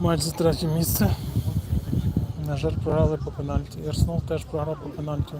матч за третє місце. На жаль, програли по пенальті. І Арсенал теж програв по пенальті.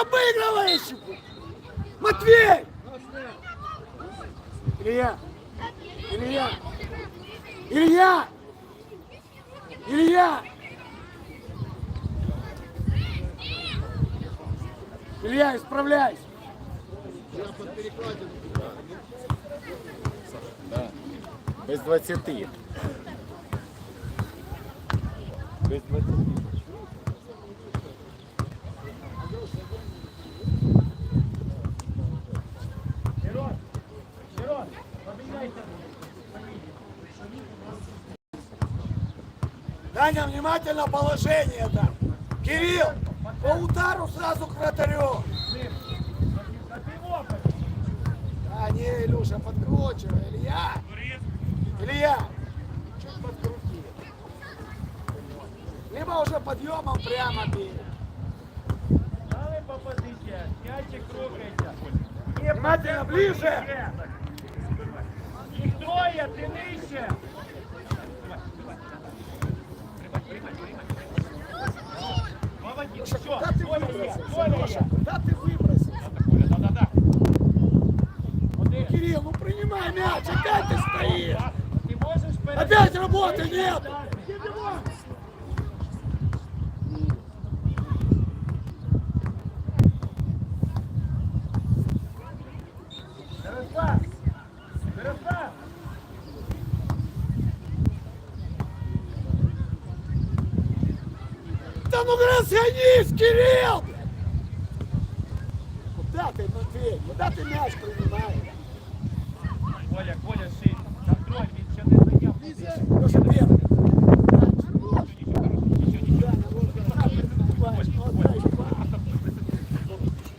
Да обыгрываешь? Матвей! Илья! Илья! Илья! Илья! Илья, исправляйся! Без 20. Без 20. Даня, внимательно положение там. Кирилл, по удару сразу к вратарю. А, не, Илюша, подкручивай. Илья! Илья! Чуть подкрути. Либо уже подъемом прямо бей. Дали по позиціях. М'ячик рухається. Внимательно, ближе! Їх троє, ти нижче. Молодець. Що? Куда ты Коля є, выбросился? Коля є. Леша, куда ты выбросился? Да-да-да. Один. Кирилл, ну принимай мяч, опять ты стоишь! Ти можеш перед... Опять работы нет! Ну разгонись, Кирилл! Куда ты, Матвей? Куда ты мяч принимаешь? Коля, Коля. Контроль, він ще не зайняв. Леша, первый.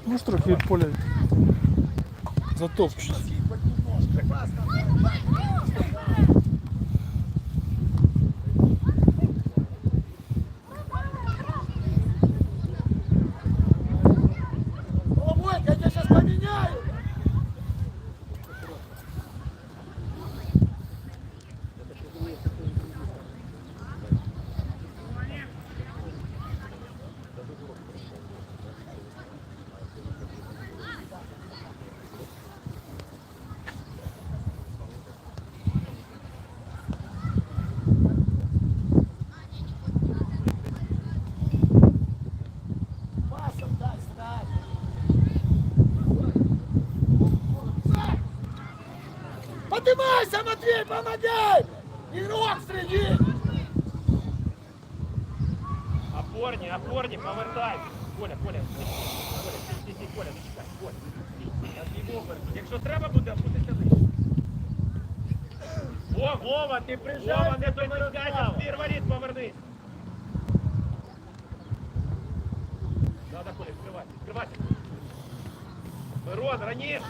Може трохи від поля затопчуть. Поднимайся, Матвей, помогай! Игрок среди! Опорні, опорні, повертай. Коля, Коля, Коля, стій, стій, Коля, зачекай, Коля. Я твій Вова. Якщо треба буде, опустися нижче. О, Вова, ти прижав, Вова, не домикайся, в двір воріт повернись. Да, да, Коля, відкривай, відкривайся. Мирон, раніше.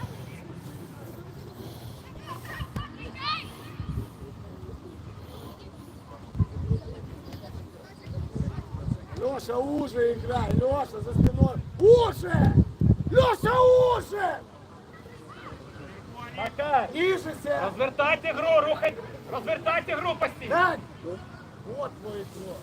Леша, уже играй, Леша, за спиной. Уже! Леша, уже! Макар, Ниже розвертайте гру, рухай, розвертайте гру постійно. Так. Вот твой игрок.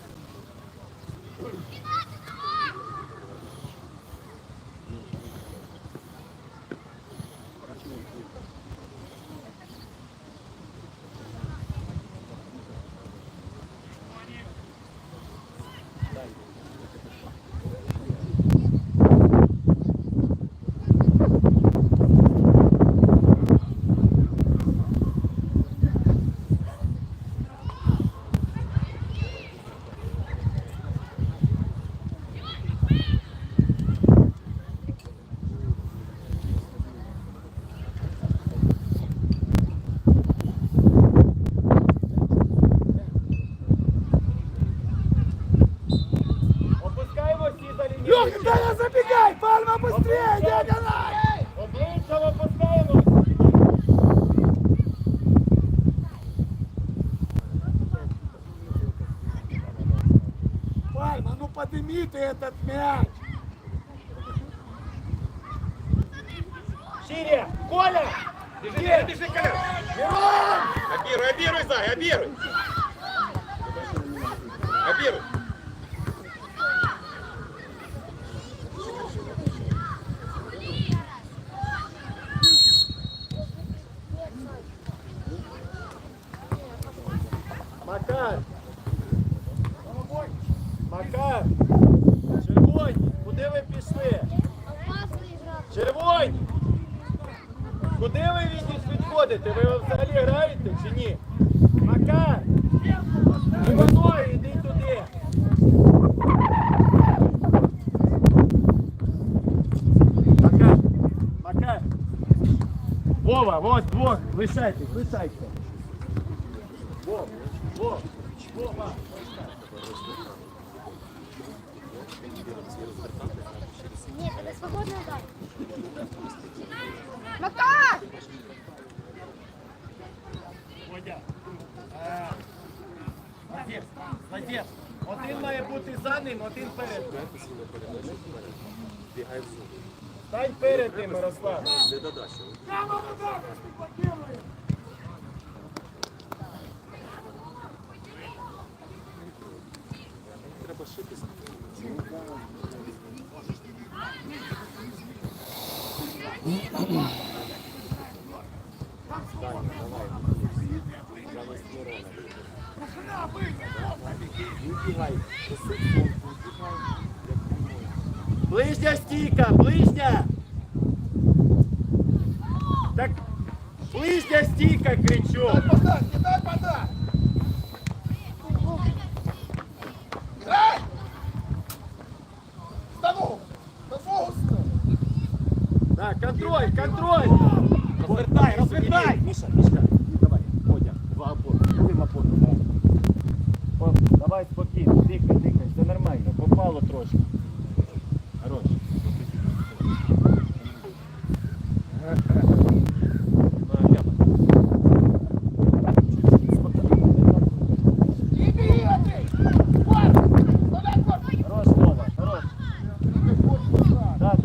4. Коля! Бежи, бежи, Коля! Мирон! Абируй, абируй, Зай, абируй! Абируй! Лишайтесь, лишайте! Вова, Вова, Вова! Нет, это свободный удар. Макар! Водя. Молодець, молодець. Один має бути за ним, один перед та й перед ним, Мирослав. Не додача. Прямо на дорогу спекулює. Треба шитись. Убегай, присыпь, убегай. Ближня стійка, ближня. Так, ближня стійка, кричу.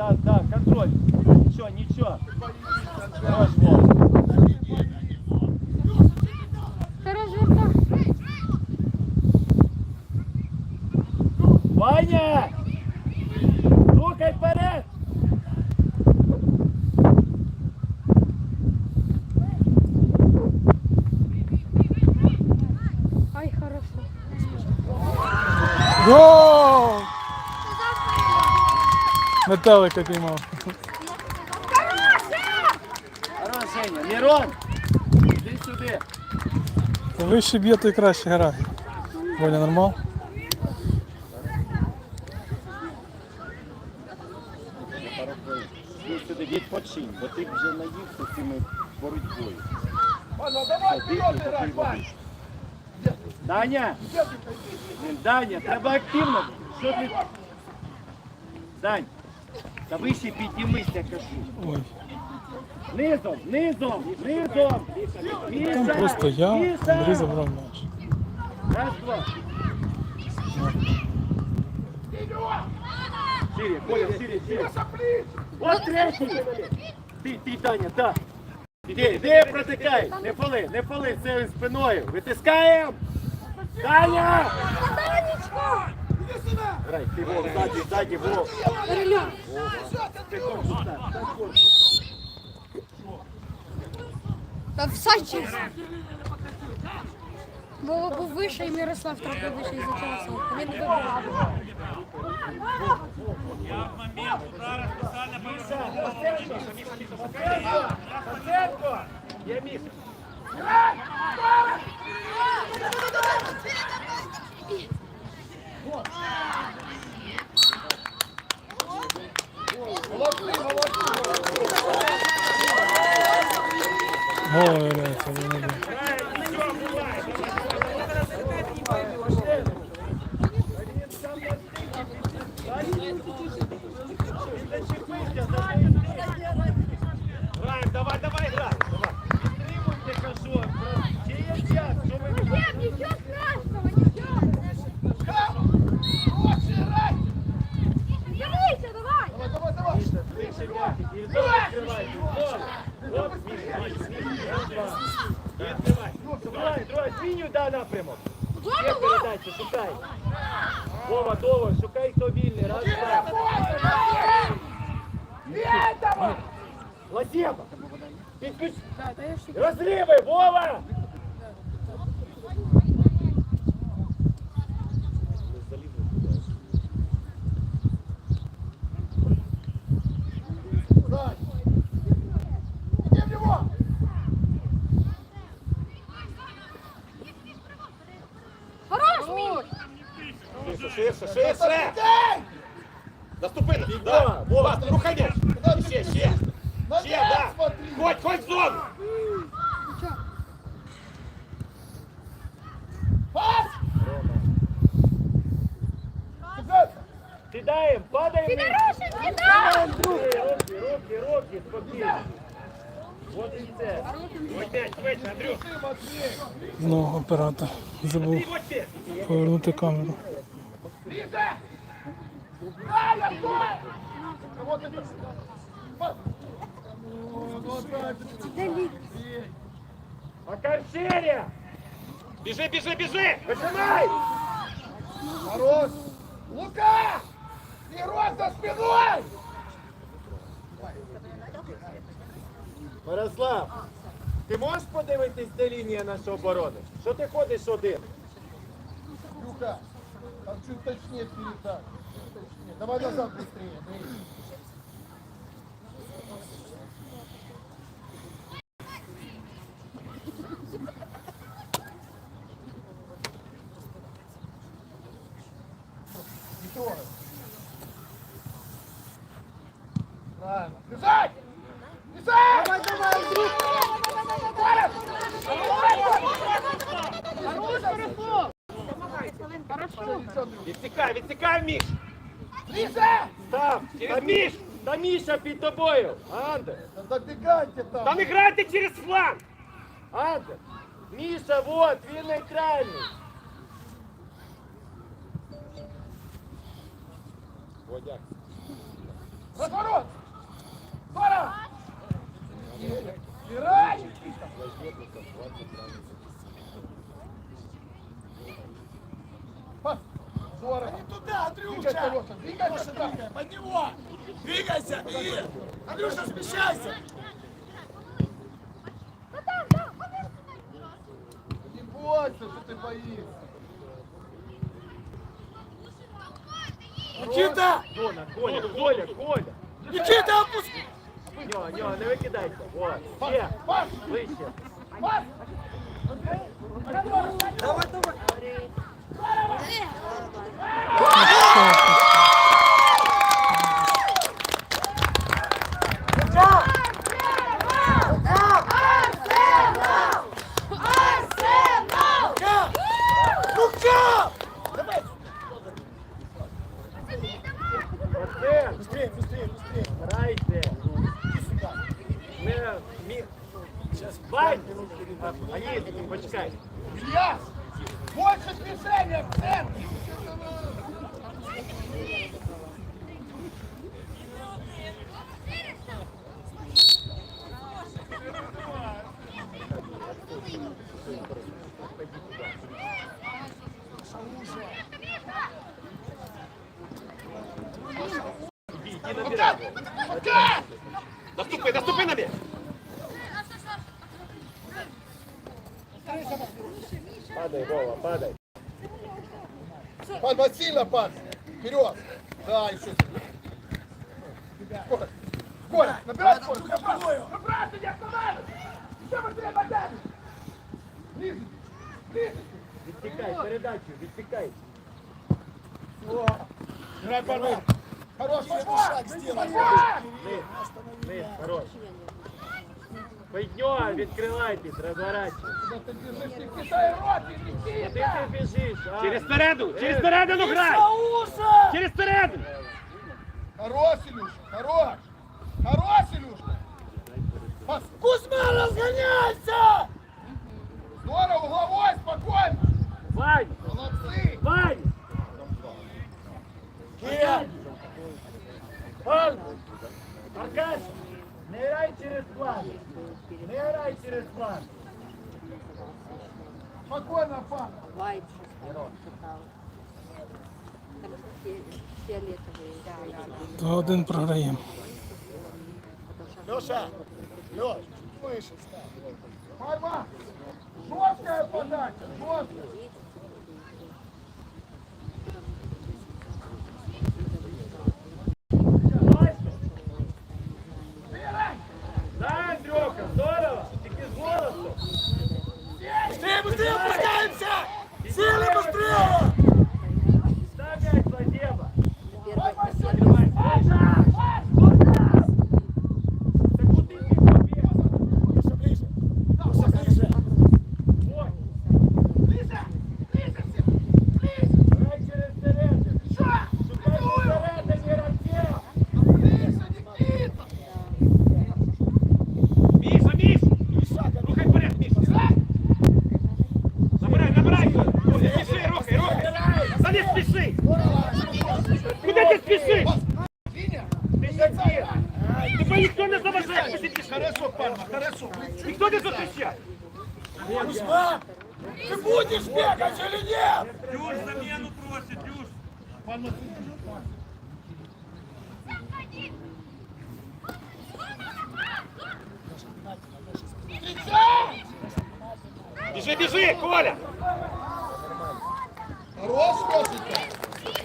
Да, да, контроль. Ничего, ничего. Хорош, Вова. Метелика піймав. Хорош, Женя. Мирон! Іди сюди. То вище б'є, то й краще грає. Воля нормал? Іди сюди, відпочинь, бо ти вже наївся цими боротьбою. Пальма, давай вперед играй, Пальма! Даня! Блін, Даня, треба активно. Що ти? Дань, Та вище піднімися, кажу. Ой. Низом, низом, низом. Міша, Там просто я, Міша. Андрій забрав м'яч. Раз, два. Шире, Коля, шире, шире. Вот третій. Ти, ти, Таня, так. Іди, іди, протикай. Не пали, не пали, це спиною. Витискаємо. Таня! Сюда! Грай, ти вов, ззаді, ззаді, вов. Ти корпус, так, так, корпус. Та всадчик. Вова був вище і Мирослав трохи вище із-за часу. Він вибрав. Паценко! Паценко! Я міг. Гол виявляється, він не б'є. Він зачепив. Відкривай, троє, змінюй, дай напрямок. Є передача, шукай. Вова, Вова, шукай, хто вільний. Раз, два. Лазєва! Підпиш! Розливи, Вова! Кидаємо, падаємо. Підорожник, кидай! Руки, руки, руки, руки, спокійно. Вот і це. Ось м'яч, швидше, Андрюх. Ты, Матвей! Знову оператор забув Ти, ось ти. повернути камеру. Лиза! Дай, Антон! Вот это! Пас! Вот так. Де лік? Акарчеря! Біжи, біжи, біжи! Починай! Хорош! Лука! Игрок за спиной! Мирослав, ти можеш подивитись, де лінія нашої оборони? Що ти ходиш один? Люка, там чуть точнее передай. Чуть точнее. Давай назад быстрее. Міша під тобою! Андер! Да добегайте там! Та не грайте через фланг! Андер! Міша, вот, він на екрані! Водяк. Разворот! Пора! Играй! Пас! Здорово! Не туда, Андрюша! Двигайся, двигайся! Под него! Двигайся! И... Андрюша, смещайся! Не бойся, что ты боишься! Никита! Коля, Коля, Коля, Коля! Никита, опусти! Ньо, ньо, не викидайся! Вот! Ближче! Пас! Давай, давай! Васильевна, пас! Вперед! Да, еще сюда. Коля, Коля, набирай скорость! Выбрасывай, не останавливай! Еще быстрее подать! Ближе! Ближе! Відтікай, передачу, відтікай! О, Играй порвы! Хороший шаг сделай! Вниз, вниз, хорош! Пойдем, відкривайтесь, розворачуйтесь! Куда ты бежишь? Не кидай рот, Куди лети! ти біжиш? а? Через середу, через середину грай! Уши! Через середину! Хорош, Илюша, хорош! Хорош, Илюша! Пас. Кузьма, разгоняйся! Здорово, угловой, спокойно! Вань! Молодцы! Вань! Кия! Вань! Аркаш! Не грай через план! Не грай через план! Спокойно, пан! Лайт, То один програємо. Леша, Леш, ставь. Марма, жесткая подача, жесткая. Біжи, біжи, Коля! Хорош, Лешенька!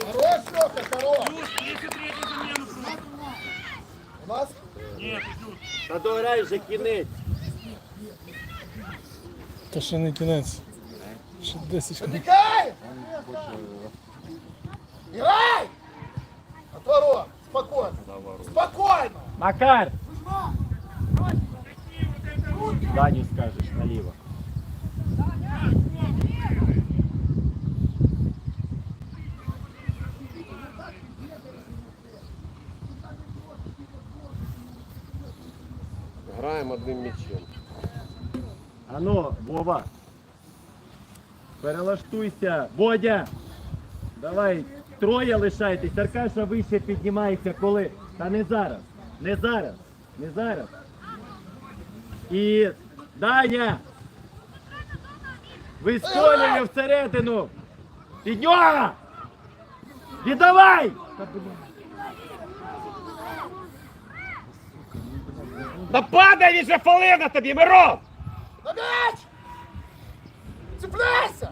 Хорош, Леха, хорош! У нас? Та дограй вже кінець! То ще не кінець. Ще 10 хвилин. Отвлекай! Играй! Отворот! Спокойно! Спокойно! Макар! Даню скажеш наліво. Перелаштуйся. Бодя! Давай, троє лишайтесь. Аркаша вище піднімається, коли. Та не зараз. Не зараз. Не зараз. І Даня! Висколює всередину! Підньога! Віддавай! Да падай він же фалина тобі, Мирон! На! Цепляйся!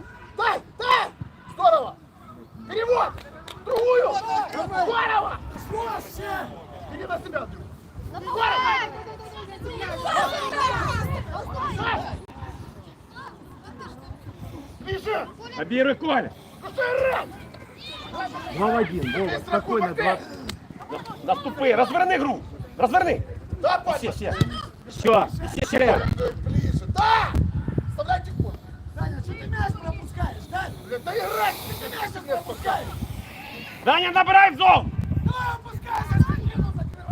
Дай! Здорово! Перевод! Другую! Здорово! Иди на себя! Ближе! Обіруй Коля! Ну один, Вова, спокойно, два. Наступи, разверни гру! Разверни! Да! Ще, ще. Що? Ще, ще. Ближе! Да! Вставляйте ход! Даня, что ты мяч пропускаешь, Даня? Блин, да играть! Ты мяч не пропускаешь! Даня, набирай в зон!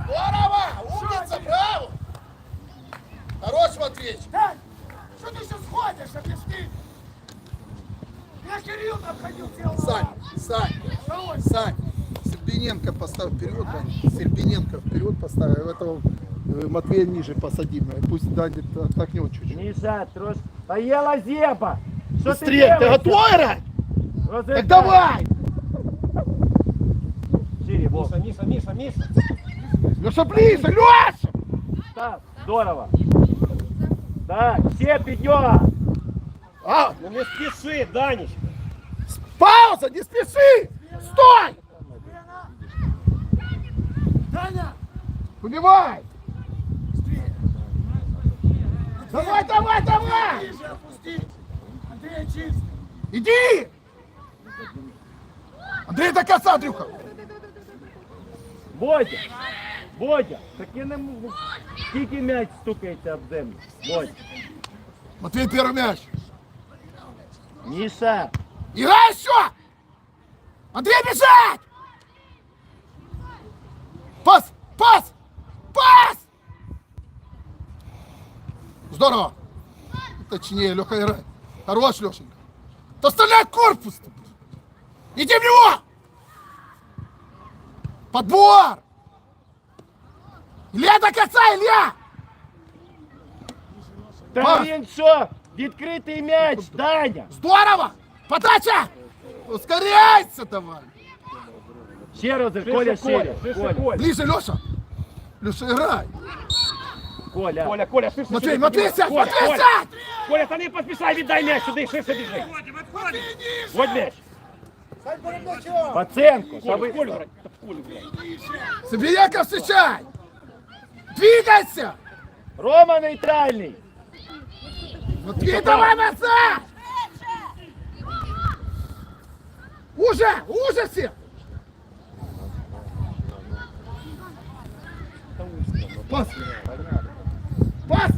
Здорово! Умница, браво! Хорош, Матвеич! Что ты сейчас ходишь, объясни? Я Кирилл обходил тело. Сань, Сань, Сань, Сербиненко поставь вперед, Дань. Сербиненко вперед поставь, а этого э, Матвея ниже посадим, и пусть Даня отдохнет чуть-чуть. Міша, трош... Поїла зєба! Що Быстрее, ты готов играть? Розвертай. Так давай! Шире, Вов. Міша, Міша, Міша. Леша, ближе, Леша! Так, здорово. Так, ще підньога. А, Ну не спіши, Данечка. пауза, не спеши! Стой! Даня! Убивай! Давай, давай, давай! Андрей чист! Иди! Андрей до конца, Андрюха! Бодя, Бодя, так я не можу. Скільки м'яч стукається об землю? Бодя. Матвей, первый мяч! Міша, Играй еще! Андрей, бежать! Пас! Пас! Пас! Здорово! Точнее, Леха играй. Хорош, Лешенька. Да стреляй корпус! ты. Иди в него! Подбор! Илья до конца, Илья! та Пас. він що? Відкритий м'яч, Даня. Здорово! Подача! Ускоряйся давай! Ще раз, Коля, шире. Коля, Ближе, Леша! Леша, играй! Коля. Коля, Коля, ширше Матвей, сюди, Матвей, піднімай. сядь! Коля, Матвей, Коля, сядь! Коля, та не поспішай, віддай м'яч сюди, ширше біжи. Вот м'яч. Паценко. Собиека, встречай! Двигайся! Рома нейтральний. Матвей, давай назад! Уже! Уже все! Пас! Пас!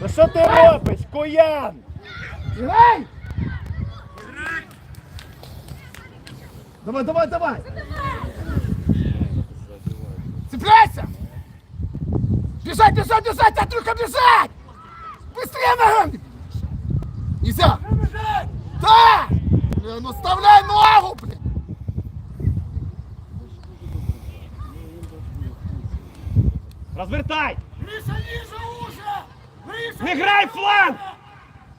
Ну що ти робиш, Коян? Играй! Давай, давай, давай! Цепляйся! Бежать, бежать, бежать, Андрюха, бежать! Быстрее ногами! Нельзя! Да! Бля, ну вставляй ногу, блин! Розвертай. Гриша, ниже уже! Гриша! Не грай фланг!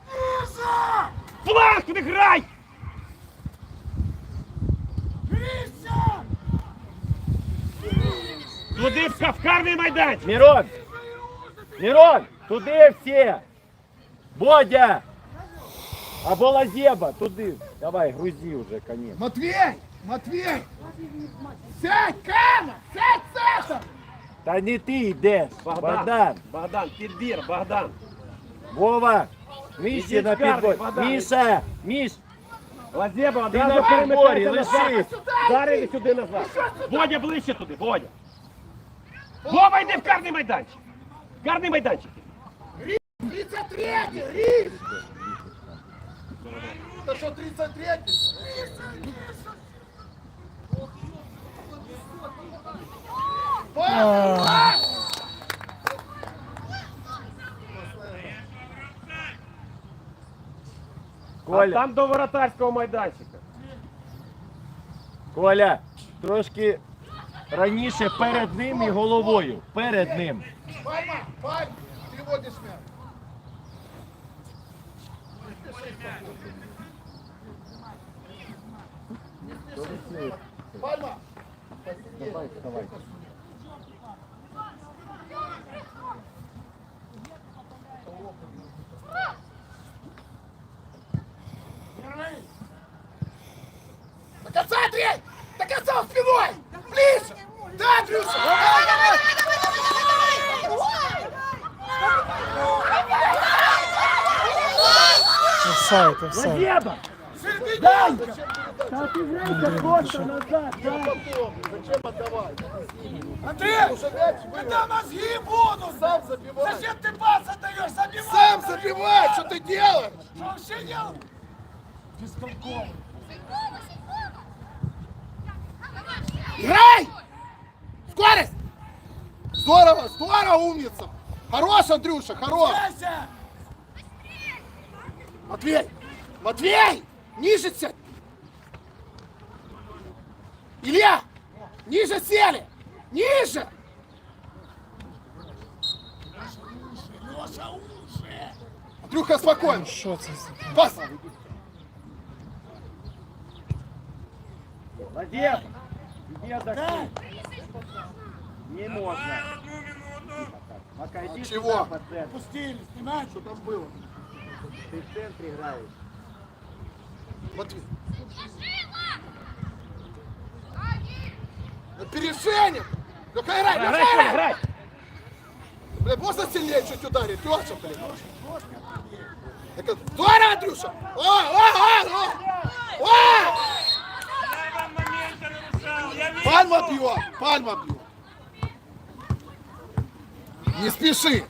Ниже! Фланг не грай! Гриша! Туди в кавкарний майданчик. Мирон! Мирон! Туди всі! Бодя! Або Лазєба, туди. Давай, грузи вже, конець. Матвей! Матвей! Сядь, Кама! Сядь, Саша! Та не ти йдеш, Богдан. Богдан. Богдан, підбір, Богдан. Вова, Міші Ідіть на в карти, підбор. Богдан. Міша, Міш, Лазєба, Ти одразу на підборі, перемикайся лишись. назад. Дарили сюди назад. Водя ближче туди, Водя. Вова, йди в карний майданчик. Карний майданчик. 33 Риш! Это что, 33 А, А Коля, там до воротарського майданчика. Коля, трошки раніше перед ним і головою. Перед ним. Пальма, Давай, переводишь офсайд, офсайд. Лазєба! Дай! Зачем отдавать? Андрей, когда мозги будут? Сам забивай. Зачем ты пас отдаешь? Забивай! Сам забивай! Что ты делаешь? Что вообще делаешь? Бестолковый. Играй! Скорость! Здорово, здорово, умница! Хорош, Андрюша, хорош! Матвей! Матвей! Ниже сядь! Илья! Ниже сели! Ниже! Андрюха, спокойно! Що це за Пас! Лазєба! Іди отдохни. Не можна. Пока иди Чего? по центру. Пустили, снимай, что там было. Ты в центре играешь. Матвей. Играй, ну-ка, Грай, Коля, играй! грай. Бля, можно сильнее чуть ударить? Леша, блин. Так, Здорово, Андрюша! О, о, о, о! О! Пальма бьет, пальма бьет. Не спеши.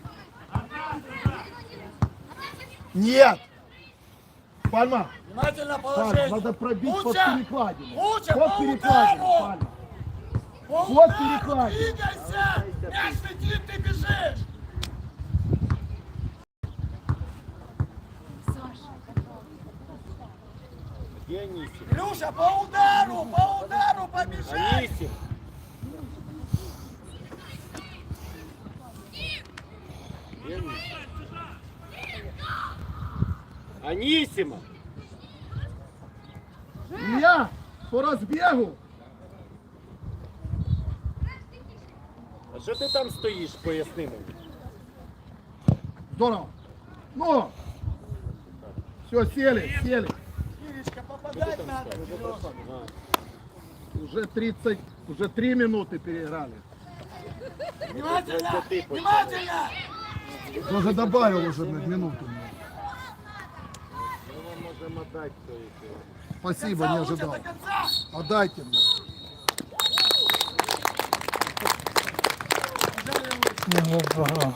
Нет. Пальма. Внимательно положение. надо пробить под Лучше, перекладину. лучше, Под по перекладину, удару. По Вот удару перекладина. Двигайся! Мяч летит, ты бежишь! Где Анисим? Илюша, по удару, по удару побежать! Анисим? Анисима! Илья, по разбегу. А що ти там стоїш, поясни мені? Здорово. Ну. Все, сели, сели. Иришка, попадать надо. Уже 30, уже 3 минуты переиграли. Внимательно! Внимательно! Тоже добавил уже на минуту. Можемо дати той. Спасибо, не ожидал. Отдайте мне. Програв.